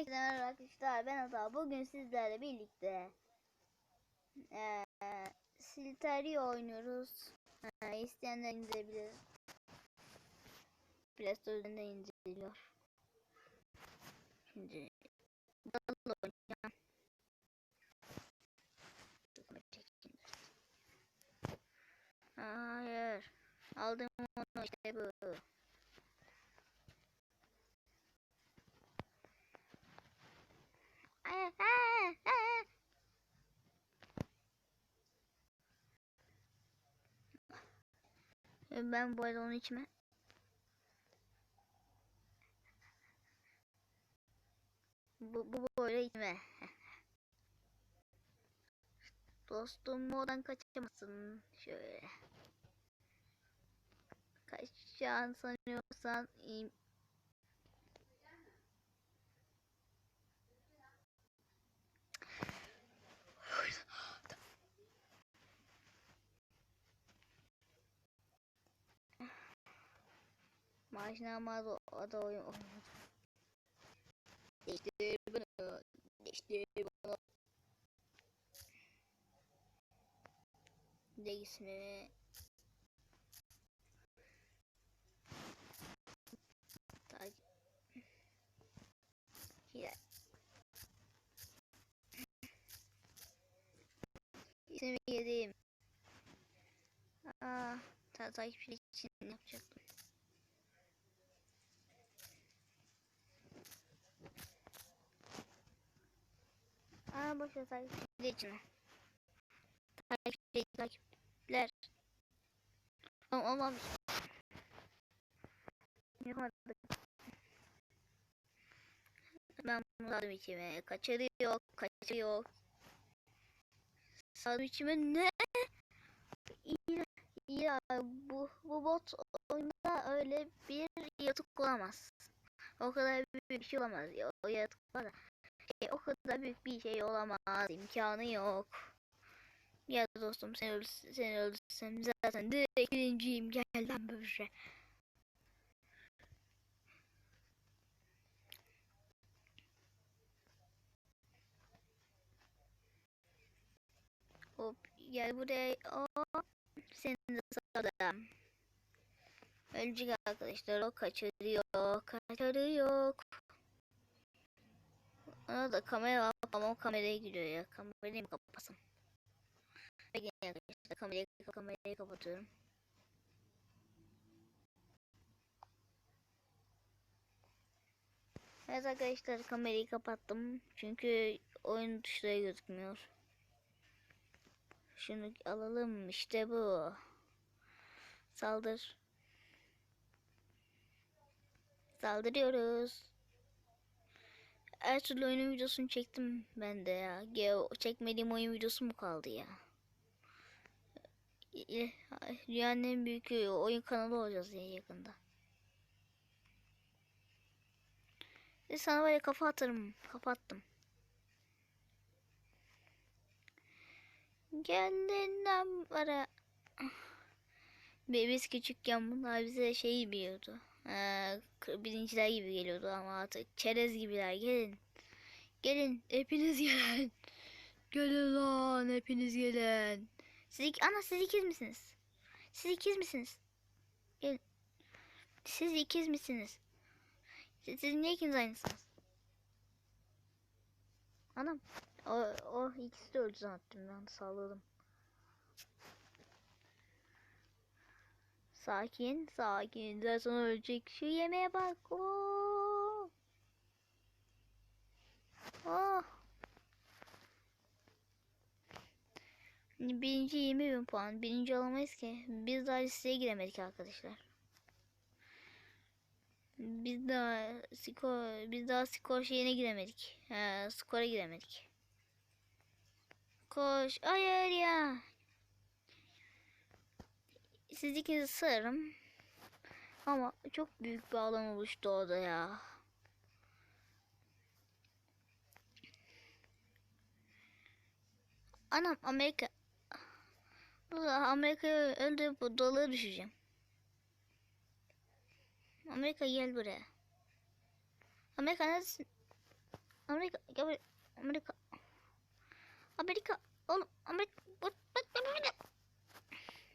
Herkese merhaba arkadaşlar ben Ata. Bugün sizlerle birlikte eee Silterio oynuyoruz. Eee isteyenler indirebilir. Play Store üzerinden indiriliyor Şimdi Dalı oynayacağım. Hayır Aldım onu işte bu Aa, aa, aa. Ben bu arada onu içme. Bu, bu böyle içme. Dostum oradan kaçamazsın. Şöyle. Kaçacağını sanıyorsan iyi. O da oyun oynadı. Değiştir bunu. Değiştir bunu. Değişme. Takip. Hilal. İsmi yedim. Aa, ta takipçi için yapacaktım. Ver takipçi içine. Takipçi takipçiler. Tamam olmamış. Yapamadık. Ben bunu aldım içime. Kaçırıyor, kaçırıyor. Saldım içime ne? İyi, iyi bu, bu bot oyunda öyle bir yatık olamaz. O kadar büyük bir şey olamaz. ya, O yatık var da. E, o kadar büyük bir şey olamaz. imkanı yok. Ya dostum sen öldürsem, sen öldürsem zaten direkt birinciyim. Gel lan böyle. Hop gel buraya. Hop. Seni de sağladım. Ölecek arkadaşlar o kaçırıyor. Kaçırıyor. Ona da kamera ama o kameraya giriyor ya. Kamerayı mı arkadaşlar kamerayı, kamerayı kapatıyorum. Evet arkadaşlar kamerayı kapattım. Çünkü oyun tuşları gözükmüyor. Şunu alalım işte bu. Saldır. Saldırıyoruz. Her türlü oyunun videosunu çektim ben de ya. Geo çekmediğim oyun videosu mu kaldı ya? Dünyanın en büyük oyun kanalı olacağız ya yakında. E sana böyle kafa atarım. Kapattım. Kendinden para. Biz küçükken bunlar bize şey biliyordu. Ee, birinciler gibi geliyordu ama artık çerez gibiler gelin. Gelin hepiniz gelin. Gelin lan hepiniz gelin. Siz ik ana siz ikiz misiniz? Siz ikiz misiniz? Gelin. Siz ikiz misiniz? Siz, siz niye ikiniz aynısınız? Anam. O, o ikisi de öldü zannettim ben salladım. Sakin, sakin. Zaten ölecek. Şu yemeğe bak. Oo. Oh. Birinci 20 bin puan. Birinci olamayız ki. Biz daha listeye giremedik arkadaşlar. Biz daha skor, biz daha skor şeyine giremedik. He, skora giremedik. Koş. Hayır ya. Siz ikinizi sığarım. Ama çok büyük bir alan oluştu orada ya. Anam Amerika. Amerika'ya öldürüp bu dalığa düşeceğim. Amerika gel buraya. Amerika neredesin? Amerika. Gel buraya. Amerika. Amerika. Oğlum Amerika. Bak bak bak.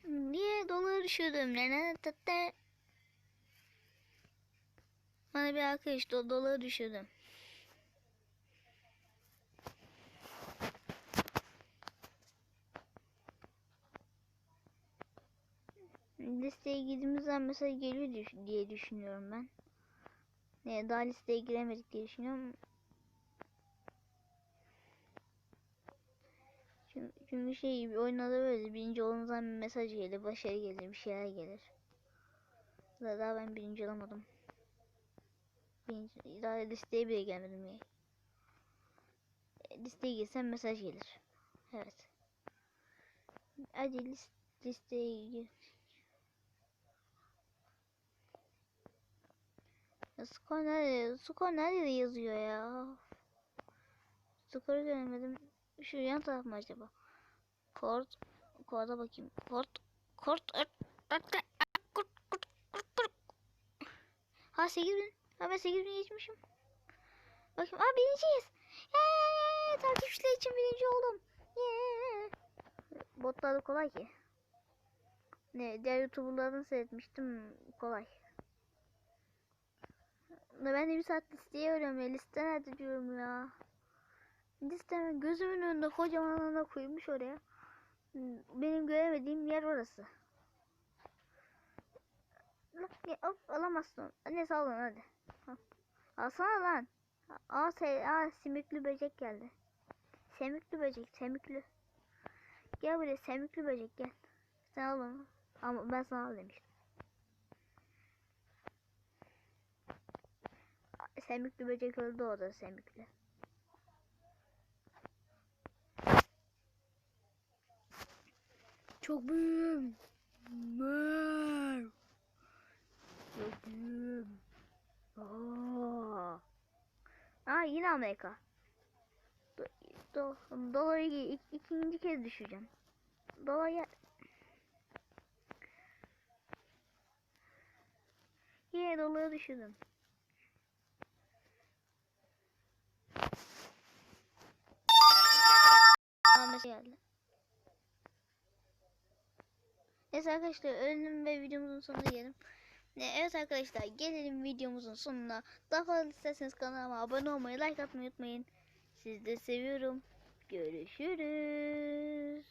Niye tete. Bana bir arkadaş do doları düşürdüm. Listeye girdiğimiz zaman mesaj geliyor diye düşünüyorum ben. Daha listeye giremedik diye düşünüyorum. Çünkü şey oyunda da böyle birinci bir mesaj gelir, başarı gelir, bir şeyler gelir. Daha, daha ben birinci olamadım. Birinci, daha listeye bile gelmedim ya. Listeye girsem mesaj gelir. Evet. Hadi list, listeye gir. Skor nerede? Skor nerede yazıyor ya? Skoru göremedim. Şu yan taraf mı acaba? Kort. Korda bakayım. Kort. Kort. Ha 8000. Ha ben 8000 geçmişim. Bakayım. Aa birinciyiz. Yeee. Takipçiler için birinci oldum. Yeee. Botlar da kolay ki. Ne diğer youtuberlardan seyretmiştim. Kolay. Da ben de bir saat listeyi ya. Liste nerede diyorum ya. Listemi gözümün önünde kocaman alana koymuş oraya. Benim göremediğim yer orası. Of, alamazsın. Neyse al onu hadi. Al. Alsana lan. Aa, aa simikli böcek geldi. Semikli böcek, semikli. Gel buraya semikli böcek gel. Sen al onu. Ama ben sana al demiştim. Semikli böcek öldü o da semikli. Çok büyüğüm. Meow. Çok büyüğüm. Aa. Aa yine Amerika. Do, do, doları ik, ikinci kez düşeceğim. Dolar. Yine doları düşürdüm. Ahmet geldi. Neyse arkadaşlar öldüm ve videomuzun sonuna gelelim. Evet arkadaşlar gelelim videomuzun sonuna. Daha fazla isterseniz kanalıma abone olmayı, like atmayı unutmayın. Sizi de seviyorum. Görüşürüz.